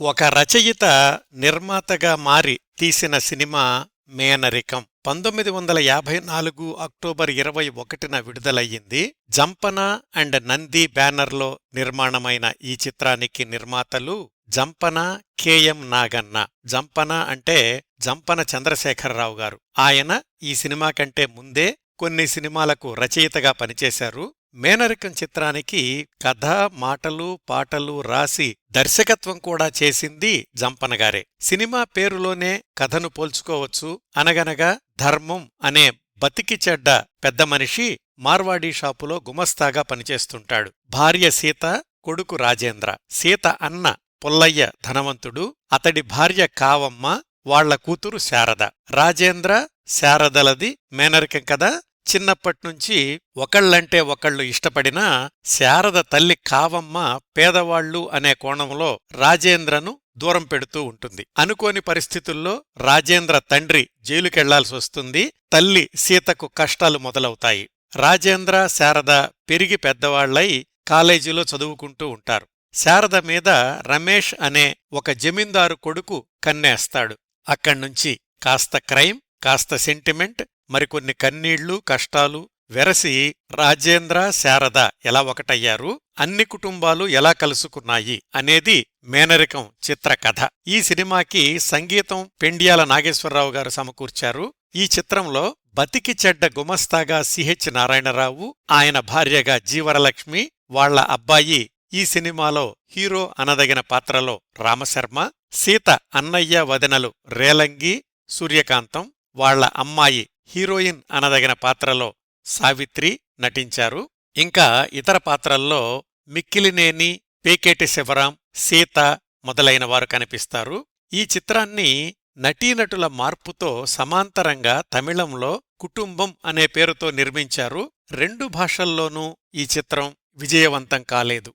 ఒక రచయిత నిర్మాతగా మారి తీసిన సినిమా మేనరికం. పంతొమ్మిది వందల యాభై నాలుగు అక్టోబర్ ఇరవై ఒకటిన విడుదలయ్యింది. జంపన అండ్ నంది బ్యానర్లో నిర్మాణమైన ఈ చిత్రానికి నిర్మాతలు జంపన కెఎం నాగన్న. జంపన అంటే జంపన చంద్రశేఖరరావు గారు. ఆయన ఈ సినిమా కంటే ముందే కొన్ని సినిమాలకు రచయితగా పనిచేశారు. మేనరికం చిత్రానికి కథ మాటలు పాటలు రాసి దర్శకత్వం కూడా చేసింది జంపనగారే సినిమా పేరులోనే కథను పోల్చుకోవచ్చు. అనగనగా ధర్మం అనే బతికి చెడ్డ పెద్ద మనిషి మార్వాడీ షాపులో గుమస్తాగా పనిచేస్తుంటాడు. భార్య సీత కొడుకు రాజేంద్ర. సీత అన్న పుల్లయ్య ధనవంతుడు అతడి భార్య కావమ్మ వాళ్ళ కూతురు శారద. రాజేంద్ర శారదలది మేనరికం కదా చిన్నప్పట్నుంచి ఒకళ్ళంటే ఒకళ్ళు ఇష్టపడినా శారద తల్లి కావమ్మ పేదవాళ్ళు అనే కోణంలో రాజేంద్రను దూరం పెడుతూ ఉంటుంది. అనుకోని పరిస్థితుల్లో రాజేంద్ర తండ్రి జైలుకెళ్ళాల్సి వస్తుంది. తల్లి సీతకు కష్టాలు మొదలవుతాయి. రాజేంద్ర శారద పెరిగి పెద్దవాళ్ళై కాలేజీలో చదువుకుంటూ ఉంటారు. శారద మీద రమేష్ అనే ఒక జమీందారు కొడుకు కన్నేస్తాడు. అక్కడ్నుంచి కాస్త క్రైమ్ కాస్త సెంటిమెంట్ మరికొన్ని కన్నీళ్ళు కష్టాలు వెరసి రాజేంద్ర శారద ఎలా ఒకటయ్యారు? అన్ని కుటుంబాలు ఎలా కలుసుకున్నాయి? అనేది మేనరికం చిత్రకథ ఈ సినిమాకి సంగీతం పెండియాల నాగేశ్వరరావు గారు సమకూర్చారు. ఈ చిత్రంలో బతికి చెడ్డ గుమస్తాగా సిహెచ్ నారాయణరావు ఆయన భార్యగా జీవరలక్ష్మి వాళ్ళ అబ్బాయి ఈ సినిమాలో హీరో అనదగిన పాత్రలో రామశర్మ సీత అన్నయ్య వదనలు రేలంగి సూర్యకాంతం వాళ్ళ అమ్మాయి హీరోయిన్ అనదగిన పాత్రలో సావిత్రి నటించారు. ఇంకా ఇతర పాత్రల్లో మిక్కిలినేని పేకేటి శివరాం సీత మొదలైన వారు కనిపిస్తారు. ఈ చిత్రాన్ని నటీనటుల మార్పుతో సమాంతరంగా తమిళంలో కుటుంబం అనే పేరుతో నిర్మించారు. రెండు భాషల్లోనూ ఈ చిత్రం విజయవంతం కాలేదు.